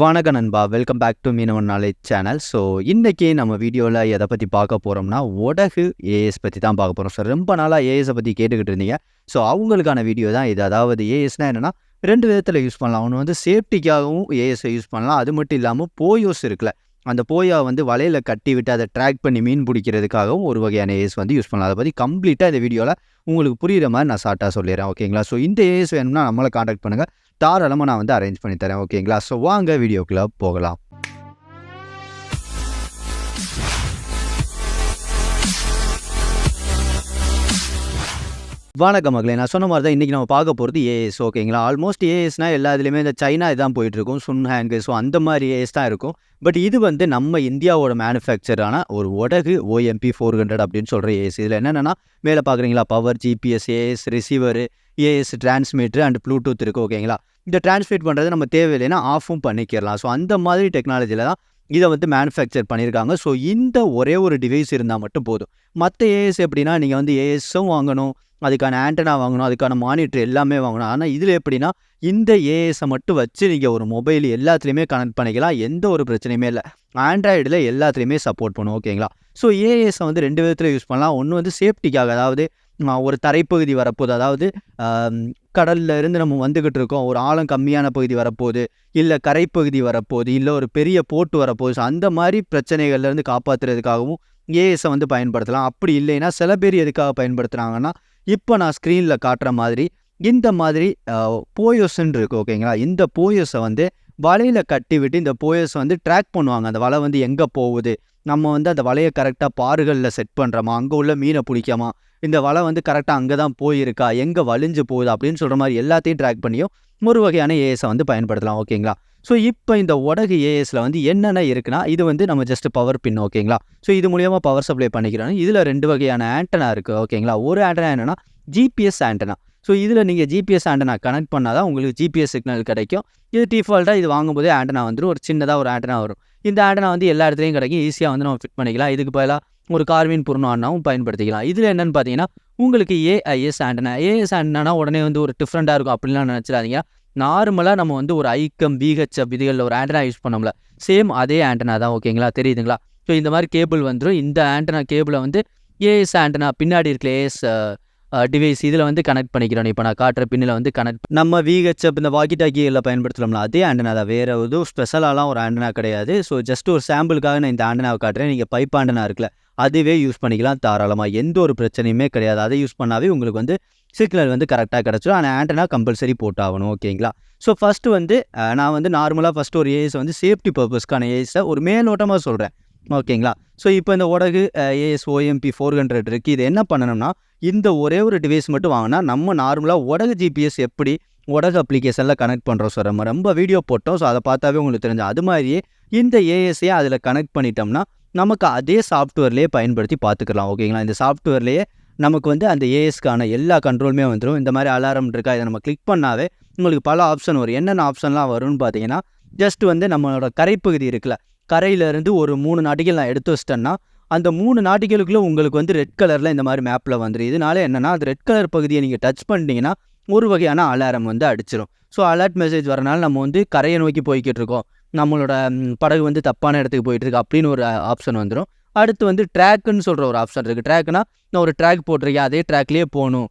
வணக்க நண்பா. Welcome back to Meenavan knowledge channel so இன்றைக்கி நம்ம வீடியோவில் எதை பற்றி பார்க்க போகிறோம்னா ஒடகு ஏஎஸ் பற்றி தான் பார்க்க போகிறோம் ஸோ ரொம்ப நாளாக ஏஎஸை பற்றி கேட்டுக்கிட்டு இருந்தீங்க. ஸோ அவங்களுக்கான வீடியோ தான் இது. அதாவது ஏஎஸ்னால் என்னென்னா ரெண்டு விதத்தில் யூஸ் பண்ணலாம். ஒன்று வந்து சேஃப்டிக்காகவும் ஏஎஸை யூஸ் பண்ணலாம். அது மட்டும் இல்லாமல் போயோஸ் இருக்குல்ல. அந்த போயா வந்து வலையில் கட்டி விட்டு அதை ட்ராக் பண்ணி மீன் பிடிக்கிறதுக்காகவும் ஒரு வகையான ஏஎஸ் வந்து யூஸ் பண்ணலாம். அதை பற்றி கம்ப்ளீட்டாக இந்த வீடியோவில் உங்களுக்கு புரிகிற மாதிரி நான் ஷார்ட்டாக சொல்லிடுறேன். ஓகேங்களா ஸோ இந்த ஏஎஸ் வேணும்னா நம்மளை காண்டாக்ட் பண்ணுங்கள் தாராளமாக நான் வந்து அரேஞ்ச் பண்ணி தரேன் ஓகேங்களா ஸோ வாங்க வீடியோக்குள்ளே போகலாம். வணக்கம் மகளே நான் சொன்ன மாதிரி தான் இன்றைக்கி நம்ம பார்க்க போகிறது ஏஎஸ் ஓகேங்களா ஆல்மோஸ்ட் ஏஎஸ்னால் எல்லா இதுலேயுமே இந்த சைனா இதான் போயிட்டுருக்கும் சுன் ஹேங்கு ஸோ அந்த மாதிரி ஏஎஸ் தான் இருக்கும். பட் இது வந்து நம்ம இந்தியாவோட மேனுஃபேக்சரான ஒரு ஒடகு ஓஎம்பி ஃபோர் ஹண்ட்ரட் அப்படின்னு சொல்கிற ஏஎஸ் இதில் என்னென்னா மேலே பார்க்குறீங்களா power GPS AIS receiver AIS transmitter and Bluetooth இருக்குது ஓகேங்களா இந்த டிரான்ஸ்மிட் பண்ணுறது நம்ம தேவையில்லைன்னா ஆஃபும் பண்ணிக்கிறலாம் ஸோ அந்த மாதிரி டெக்னாலஜியில் தான் இதை வந்து மேனுஃபேக்சர் பண்ணியிருக்காங்க ஸோ இந்த ஒரே ஒரு டிவைஸ் இருந்தால் மட்டும் போதும். மற்ற ஏஎஸ் எப்படின்னா நீங்கள் வந்து ஏஎஸும் வாங்கணும் அதுக்கான ஆண்டனா வாங்கணும் அதுக்கான மானிட்டர் எல்லாமே வாங்கணும். ஆனால் இதில் எப்படின்னா இந்த ஏஎஸை மட்டும் வச்சு நீங்கள் ஒரு மொபைல் எல்லாத்துலேயுமே கனெக்ட் பண்ணிக்கலாம். எந்த ஒரு பிரச்சனையுமே இல்லை. ஆண்ட்ராய்டில் எல்லாத்துலேயுமே சப்போர்ட் பண்ணும் ஓகேங்களா ஸோ ஏஎஸை வந்து ரெண்டு விதத்தில் யூஸ் பண்ணலாம். ஒன்று வந்து சேஃப்டிக்காக அதாவது ஒரு தரைப்பகுதி வரப்போகுது. அதாவது கடல்ல இருந்து நம்ம வந்துக்கிட்டு இருக்கோம். ஒரு ஆழம் கம்மியான பகுதி வரப்போகுது. இல்லை கரைப்பகுதி வரப்போகுது. இல்லை ஒரு பெரிய போட்டு வரப்போகுது. ஸோ அந்த மாதிரி பிரச்சனைகள்லேருந்து காப்பாற்றுறதுக்காகவும் ஏஎஸை வந்து பயன்படுத்தலாம். அப்படி இல்லைன்னா சில பேர் எதுக்காக பயன்படுத்துகிறாங்கன்னா இப்போ நான் ஸ்க்ரீனில் காட்டுற மாதிரி இந்த மாதிரி போயோஸ்ன்னு இருக்குது ஓகேங்களா? இந்த போயோஸை வந்து வலையில் கட்டி விட்டு இந்த போயோஸை வந்து ட்ராக் பண்ணுவாங்க. அந்த வலை வந்து எங்கே போகுது? நம்ம வந்து அந்த வலையை கரெக்டாக பாறுகளில் செட் பண்ணுறோமா அங்கே உள்ள மீனை பிடிக்காமா? இந்த வலை வந்து கரெக்டாக அங்கே தான் போயிருக்கா? எங்கே வலிஞ்சு போகுது? அப்படின்னு சொல்கிற மாதிரி எல்லாத்தையும் ட்ராக் பண்ணியும் ஒரு வகையான ஏஎஸை வந்து பயன்படுத்தலாம். ஓகேங்களா? ஸோ இப்போ இந்த உடகு ஏஎஸில் வந்து என்னென்ன இருக்குன்னா இது வந்து நம்ம ஜஸ்ட் பவர் பின் ஓகேங்களா? ஸோ இது மூலியமாக பவர் சப்ளை பண்ணிக்கிறோம் இதில் ரெண்டு வகையான ஆண்டனா இருக்குது ஓகேங்களா? ஒரு ஆண்டனா என்னென்னா ஜிபிஎஸ் ஆண்டனா ஸோ இதில் நீங்கள் ஜிபிஎஸ் ஆண்டனா கனெக்ட் பண்ணால் தான் உங்களுக்கு ஜிபிஎஸ் சிக்னல் கிடைக்கும். இது டிஃபால்ட்டாக இது வாங்கும்போதே ஆண்டனா வந்துடும் ஒரு சின்னதாக ஒரு ஆண்டனா வரும். இந்த ஆண்டனா வந்து எல்லா இடத்துலையும் கிடைக்கும். ஈஸியாக வந்து நம்ம ஃபிட் பண்ணிக்கலாம். இதுக்கு பதிலாக ஒரு கார்வின் புறணும் பயன்படுத்திக்கலாம். இதில் என்னென்னு பார்த்தீங்கன்னா உங்களுக்கு ஏஐஎஸ் ஆண்டனா ஏஎஸ் ஆண்டனா உடனே வந்து ஒரு டிஃப்ரெண்ட்டாக இருக்கும் அப்படின்லாம் நினச்சிடாதீங்க. நார்மலாக நம்ம வந்து ஒரு ஐக்கம் பிஹெச்எப் இதுகளில் ஒரு ஆண்டனா யூஸ் பண்ணோம்ல சேம் அதே ஆண்டனா தான் ஓகேங்களா தெரியுதுங்களா? ஸோ இந்த மாதிரி கேபிள் வந்துடும் இந்த ஆண்டனா கேபிளை வந்து ஏஎஸ் ஆண்டனா பின்னாடி இருக்கிற ஏஎஸ் டிவைஸ் இதில் வந்து கனெக்ட் பண்ணிக்கிறோம். இப்போ நான் காட்டுற பின்னில் வந்து கனெக்ட் நம்ம விஹெச்எப் இந்த வாக்கி டாக்கியில் பயன்படுத்தலாம்ல அதே ஆண்டனா தான். வேறு எதுவும் ஸ்பெஷலாலாம் ஒரு ஆண்டனா கிடையாது. ஸோ ஜஸ்ட் ஒரு சாம்பிளுக்காக நான் இந்த ஆண்டனாவை காட்டுறேன். நீங்கள் பைப் ஆண்டனா இருக்குல்ல அதுவே யூஸ் பண்ணிக்கலாம் தாராளமாக எந்த ஒரு பிரச்சனையுமே கிடையாது. அதை யூஸ் பண்ணாவே உங்களுக்கு வந்து சிக்னல் வந்து கரெக்டாக கிடச்சிடும். ஆனால் ஆண்டனா கம்பல்சரி போட்டாகணும். ஓகேங்களா? ஸோ ஃபஸ்ட்டு வந்து நான் வந்து நார்மலாக ஃபஸ்ட்டு ஒரு ஏஎஸ் வந்து சேஃப்டி பர்பஸ்க்கான ஏஎஸை ஒரு மேலோட்டமாக சொல்கிறேன் ஓகேங்களா? ஸோ இப்போ இந்த உடகு ஏஎஸ் ஓஎம்பி ஃபோர் ஹண்ட்ரட் இருக்குது இது என்ன பண்ணணும்னா இந்த ஒரே ஒரு டிவைஸ் மட்டும் வாங்கினா நம்ம நார்மலாக உடகு ஜிபிஎஸ் எப்படி உடகு அப்ளிகேஷனில் கனெக்ட் பண்ணுறோம் ஸோ நம்ம ரொம்ப வீடியோ போட்டோம். ஸோ அதை பார்த்தாவே உங்களுக்கு தெரிஞ்சு அது மாதிரியே இந்த ஏஎஸ்ஸையே அதில் கனெக்ட் பண்ணிட்டோம்னா நமக்கு அதே சாஃப்ட்வேர்லேயே பயன்படுத்தி பார்த்துக்கலாம் ஓகேங்களா இந்த சாஃப்ட்வேர்லேயே நமக்கு வந்து அந்த ஏஎஸ்க்கான எல்லா கண்ட்ரோலுமே வந்துடும் இந்த மாதிரி அலாரம் இருக்கா? இதை நம்ம கிளிக் பண்ணாவே உங்களுக்கு பல ஆப்ஷன் வரும். என்னென்ன ஆப்ஷன்லாம் வரும்னு பார்த்தீங்கன்னா ஜஸ்ட் வந்து நம்மளோட கரைப்பகுதி இருக்குல்ல கரையிலேருந்து ஒரு மூணு நாட்டிகள் நான் எடுத்து வச்சிட்டேன்னா அந்த மூணு நாட்டிகளுக்குள்ளே உங்களுக்கு வந்து ரெட் கலரில் இந்த மாதிரி மேப்பில் வந்துடும் இதனால என்னென்னா அது ரெட் கலர் பகுதியை நீங்கள் டச் பண்ணிட்டீங்கன்னா ஒரு வகையான அலாரம் வந்து அடிச்சிடும் ஸோ அலர்ட் மெசேஜ் வரனால நம்ம வந்து கரையை நோக்கி போய்கிட்டு இருக்கோம். நம்மளோட படகு வந்து தப்பான இடத்துக்கு போயிட்டு இருக்கு அப்படின்னு ஒரு ஆப்ஷன் வந்துடும் அடுத்து வந்து ட்ராக்குன்னு சொல்கிற ஒரு ஆப்ஷன் இருக்குது ட்ராக்னா நான் ஒரு ட்ராக் போட்டிருக்கேன் அதே ட்ராக்லேயே போகணும்.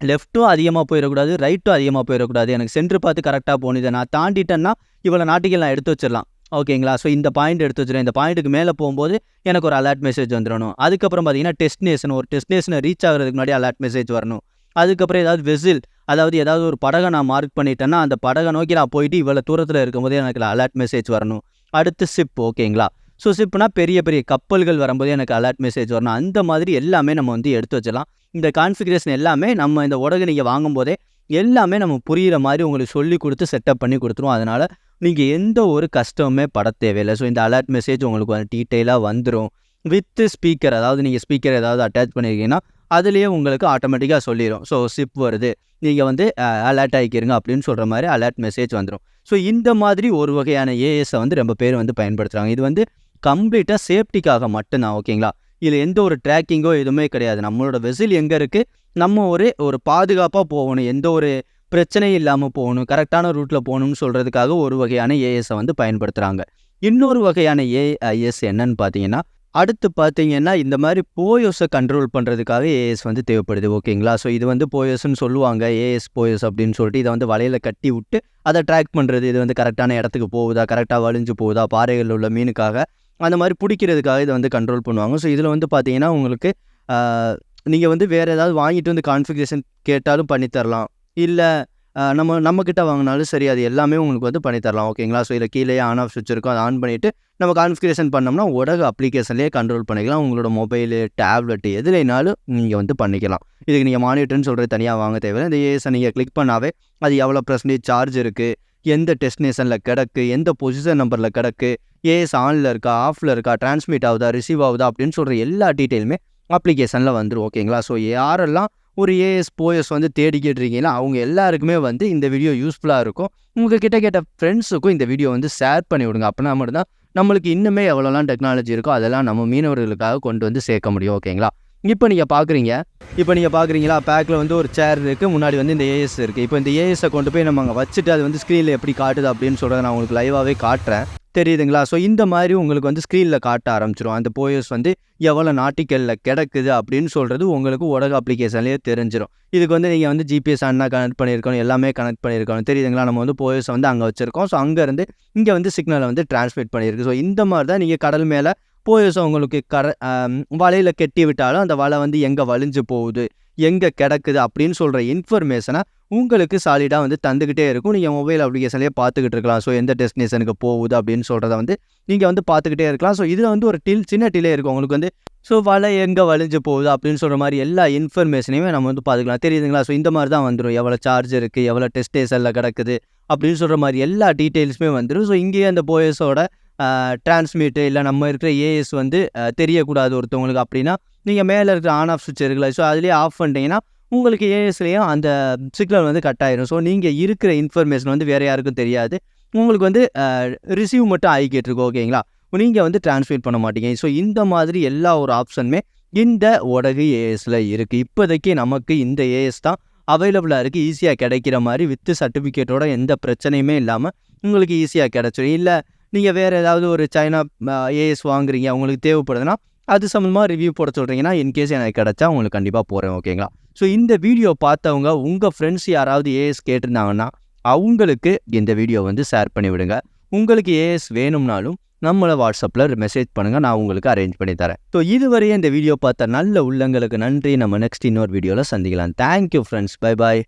லெஃப்ட்டும் அதிகமாக போயிடக்கூடாது ரைட்டும் அதிகமாக போயிடக்கூடாது. எனக்கு சென்ட்ரு பார்த்து கரெக்டாக போகணும். இதை நான் தாண்டிட்டேன்னா இவ்வளோ நாட்டுகள் நான் எடுத்து வச்சிடலாம். ஓகேங்களா? ஸோ இந்த பாயிண்ட் எடுத்து வச்சுருவேன். இந்த பாயிண்ட்டுக்கு மேலே போகும்போது எனக்கு ஒரு அலர்ட் மெசேஜ் வந்துடணும். அதுக்கப்புறம் பார்த்தீங்கன்னா டெஸ்டினேஷன் ஒரு டெஸ்டினேஷனை ரீச் ஆகிறதுக்கு முன்னாடி அலர்ட் மெசேஜ் வரணும். அதுக்கப்புறம் ஏதாவது வெசில் அதாவது ஏதாவது ஒரு படகை நான் மார்க் பண்ணிட்டேன்னா அந்த படகை நோக்கி நான் போயிட்டு இவ்வளோ தூரத்தில் இருக்கும்போதே எனக்கு அலர்ட் மெசேஜ் வரணும். அடுத்து சிப் ஓகேங்களா? ஸோ சிப்னா பெரிய பெரிய கப்பல்கள் வரும்போது எனக்கு அலர்ட் மெசேஜ் வரணும். அந்த மாதிரி எல்லாமே நம்ம வந்து எடுத்து வச்சிடலாம். இந்த கான்ஃபிகரேஷன் எல்லாமே நம்ம இந்த உடகை நீங்கள் வாங்கும்போதே எல்லாமே நம்ம புரிகிற மாதிரி உங்களுக்கு சொல்லி கொடுத்து செட்டப் பண்ணி கொடுத்துருவோம். அதனால் நீங்கள் எந்த ஒரு கஷ்டமுமே பட தேவையில்லை. ஸோ இந்த அலர்ட் மெசேஜ் உங்களுக்கு வந்து டீட்டெயிலாக வந்துடும் வித்து ஸ்பீக்கர் அதாவது நீங்கள் ஸ்பீக்கர் ஏதாவது அட்டாச் பண்ணியிருக்கீங்கன்னா அதுலேயே உங்களுக்கு ஆட்டோமேட்டிக்காக சொல்லிடும் ஸோ சிப் வருது. நீங்கள் வந்து அலர்ட் ஆகிக்கிறீங்க அப்படின்னு சொல்கிற மாதிரி அலர்ட் மெசேஜ் வந்துடும் ஸோ இந்த மாதிரி ஒரு வகையான ஏஎஸை வந்து ரொம்ப பேர் வந்து பயன்படுத்துகிறாங்க இது வந்து கம்ப்ளீட்டாக சேஃப்டிக்காக மட்டும்தான் ஓகேங்களா இதில் எந்த ஒரு ட்ராக்கிங்கோ எதுவுமே கிடையாது. நம்மளோட வெசில் எங்கே இருக்குது நம்ம ஒரு ஒரு பாதுகாப்பாக போகணும். எந்த ஒரு பிரச்சனையும் இல்லாமல் போகணும். கரெக்டான ரூட்டில் போகணும்னு சொல்கிறதுக்காக ஒரு வகையான ஏஎஸை வந்து பயன்படுத்துகிறாங்க இன்னொரு வகையான ஏஐஎஸ் என்னன்னு பார்த்தீங்கன்னா அடுத்து பார்த்தீங்கன்னா இந்த மாதிரி போயோஸை கண்ட்ரோல் பண்ணுறதுக்காக ஏஎஸ் வந்து தேவைப்படுது ஓகேங்களா? ஸோ இது வந்து போயோஸ்ன்னு சொல்லுவாங்க ஏஎஸ் போயோஸ் அப்படின்னு சொல்லிட்டு இதை வந்து வலையில் கட்டி விட்டு அதை ட்ராக் பண்ணுறது இது வந்து கரெக்டான இடத்துக்கு போகுதா கரெக்டாக வலிஞ்சு போகுதா பாறைகளில் உள்ள மீனுக்காக அந்த மாதிரி பிடிக்கிறதுக்காக இதை வந்து கண்ட்ரோல் பண்ணுவாங்க. ஸோ இதில் வந்து பார்த்தீங்கன்னா உங்களுக்கு நீங்கள் வந்து வேறு ஏதாவது வாங்கிட்டு வந்து கான்ஃபிகரேஷன் கேட்டாலும் பண்ணித்தரலாம். இல்லை நம்ம நம்மக்கிட்ட வாங்கினாலும் சரி அது எல்லாமே உங்களுக்கு வந்து பண்ணித்தரலாம். ஓகேங்களா ஸோ இதில் கீழே ஆன் ஆஃப் சுவிட்ச் இருக்கும். அதை ஆன் பண்ணிவிட்டு நம்ம கான்ஃபிகரேஷன் பண்ணோம்னா உடக அப்ளிகேஷன்லேயே கண்ட்ரோல் பண்ணிக்கலாம். உங்களோட மொபைலு டேப்லெட்டு எதுலைனாலும் நீங்கள் வந்து பண்ணிக்கலாம். இதுக்கு நீங்கள் மானிட்டர்னு சொல்கிறது தனியாக வாங்க தேவையில்லை. இந்த ஏஎஸை நீங்கள் கிளிக் பண்ணாவே அது எவ்வளோ பர்சன்டேஜ் சார்ஜ் இருக்குது எந்த டெஸ்டினேஷனில் கிடக்கு எந்த பொசிஷன் நம்பரில் கிடக்கு ஏஎஸ் ஆனில் இருக்கா ஆஃபில் இருக்கா டிரான்ஸ்மிட் ஆகுதா ரிசீவ் ஆகுதா அப்படின்னு சொல்கிற எல்லா டீட்டெயிலுமே அப்ளிகேஷனில் வந்துடும் ஓகேங்களா ஸோ யாரெல்லாம் ஒரு ஏஎஸ் போஎஸ் வந்து தேடிக்கிட்டு இருக்கீங்களா அவங்க எல்லாருக்குமே வந்து இந்த வீடியோ யூஸ்ஃபுல்லாக இருக்கும். உங்கள் கிட்ட கேட்ட ஃப்ரெண்ட்ஸுக்கும் இந்த வீடியோ வந்து ஷேர் பண்ணி விடுங்க. அப்படின்னா மட்டும்தான் நம்மளுக்கு இன்னுமே எவ்வளோலாம் டெக்னாலஜி இருக்கோ அதெல்லாம் நம்ம மீனவர்களுக்காக கொண்டு வந்து சேர்க்க முடியும். ஓகேங்களா இப்போ நீங்கள் பார்க்குறீங்க இப்போ நீங்கள் பார்க்குறீங்களா பேக்கில் வந்து ஒரு சேர் இருக்குது முன்னாடி வந்து இந்த ஏஎஸ் இருக்குது இப்போ இந்த ஏஎஸை கொண்டு போய் நம்ம அங்கே வச்சுட்டு அது வந்து ஸ்க்ரீனில் எப்படி காட்டுது அப்படின்னு சொல்கிறத நான் உங்களுக்கு லைவாகவே காட்டுறேன். தெரியுதுங்களா? ஸோ இந்த மாதிரி உங்களுக்கு வந்து ஸ்க்ரீனில் காட்ட ஆரம்பிச்சிடும் அந்த போயஸ் வந்து எவ்வளோ நாட்டிக்கலில் கிடக்குது அப்படின்னு சொல்கிறது உங்களுக்கு உலக அப்ளிகேஷன்லேயே தெரிஞ்சிடும் இதுக்கு வந்து நீங்கள் வந்து ஜிபிஎஸ் அண்ணா கனெக்ட் பண்ணியிருக்கணும் எல்லாமே கனெக்ட் பண்ணியிருக்கணும் தெரியுதுங்களா? நம்ம வந்து போயஸை வந்து அங்கே வச்சுருக்கோம். ஸோ அங்கேருந்து இங்கே வந்து சிக்னலை வந்து டிரான்ஸ்மிட் பண்ணியிருக்கு. ஸோ இந்த மாதிரி தான் நீங்கள் கடல் மேலே போயஸை உங்களுக்கு கர வலையில் கெட்டி விட்டாலும் அந்த வலை வந்து எங்கே வலிஞ்சு போகுது எங்கே கிடக்குது அப்படின்னு சொல்கிற இன்ஃபர்மேஷனை உங்களுக்கு சாலிடாக வந்து தந்துக்கிட்டே இருக்கும். நீங்கள் மொபைல் அப்ளிகேஷன்லேயே பார்த்துக்கிட்டு இருக்கலாம். ஸோ எந்த டெஸ்டினேஷனுக்கு போகுது அப்படின்னு சொல்கிறத வந்து நீங்கள் வந்து பார்த்துக்கிட்டே இருக்கலாம். ஸோ இதில் வந்து ஒரு டில் சின்ன டிலே இருக்கும். உங்களுக்கு வந்து ஸோ வலை எங்கே வலிஞ்சு போகுது அப்படின்னு சொல்கிற மாதிரி எல்லா இன்ஃபர்மேஷனையுமே நம்ம வந்து பார்த்துக்கலாம். தெரியுதுங்களா? ஸோ இந்த மாதிரி தான் வந்துடும் எவ்வளோ சார்ஜ் இருக்குது எவ்வளோ டெஸ்டேஷனில் கிடக்குது? அப்படின்னு சொல்கிற மாதிரி எல்லா டீட்டெயில்ஸுமே வந்துடும் ஸோ இங்கேயே அந்த போயஸோட டிரான்ஸ்மிட்டு இல்லை நம்ம இருக்கிற ஏஎஸ் வந்து தெரியக்கூடாது ஒருத்தவங்களுக்கு அப்படின்னா நீங்கள் மேலே இருக்கிற ஆன் ஆஃப் சுவிட்ச் இருக்குல்ல ஸோ அதுலேயே ஆஃப் பண்ணிட்டீங்கன்னா உங்களுக்கு ஏஎஸ்லேயும் அந்த சிக்னல் வந்து கட் ஆயிரும். ஸோ நீங்கள் இருக்கிற இன்ஃபர்மேஷன் வந்து வேறு யாருக்கும் தெரியாது. உங்களுக்கு வந்து ரிசீவ் மட்டும் ஆகிக்கிட்டு இருக்கும் ஓகேங்களா நீங்கள் வந்து டிரான்ஸ்மிட் பண்ண மாட்டீங்க. ஸோ இந்த மாதிரி எல்லா ஒரு ஆப்ஷனுமே இந்த உடகு ஏஎஸில் இருக்குது இப்போதைக்கு நமக்கு இந்த ஏஎஸ் தான் அவைலபிளாக இருக்குது ஈஸியாக கிடைக்கிற மாதிரி வித்து சர்டிஃபிகேட்டோட எந்த பிரச்சனையுமே இல்லாமல் உங்களுக்கு ஈஸியாக கிடச்சிடும் இல்லை நீங்கள் வேறு ஏதாவது ஒரு சைனா ஏஎஸ் வாங்குறீங்க உங்களுக்கு தேவைப்படுதுன்னா அது சம்மந்தமாக ரிவ்யூ போட சொல்கிறீங்கன்னா இன்கேஸ் எனக்கு கிடச்சா உங்களுக்கு கண்டிப்பாக போகிறேன் ஓகேங்களா ஸோ இந்த வீடியோ பார்த்தவங்க உங்கள் ஃப்ரெண்ட்ஸ் யாராவது ஏஎஸ் கேட்டிருந்தாங்கன்னா அவங்களுக்கு இந்த வீடியோ வந்து ஷேர் பண்ணி விடுங்க. உங்களுக்கு ஏஎஸ் வேணும்னாலும் நம்மளை வாட்ஸ்அப்பில் மெசேஜ் பண்ணுங்கள் நான் உங்களுக்கு அரேஞ்ச் பண்ணி தரேன். ஸோ இதுவரையும் இந்த வீடியோ பார்த்த நல்ல உள்ளங்களுக்கு நன்றி. நம்ம நெக்ஸ்ட் இன்னொரு வீடியோவில் சந்திக்கலாம். Thank you friends bye bye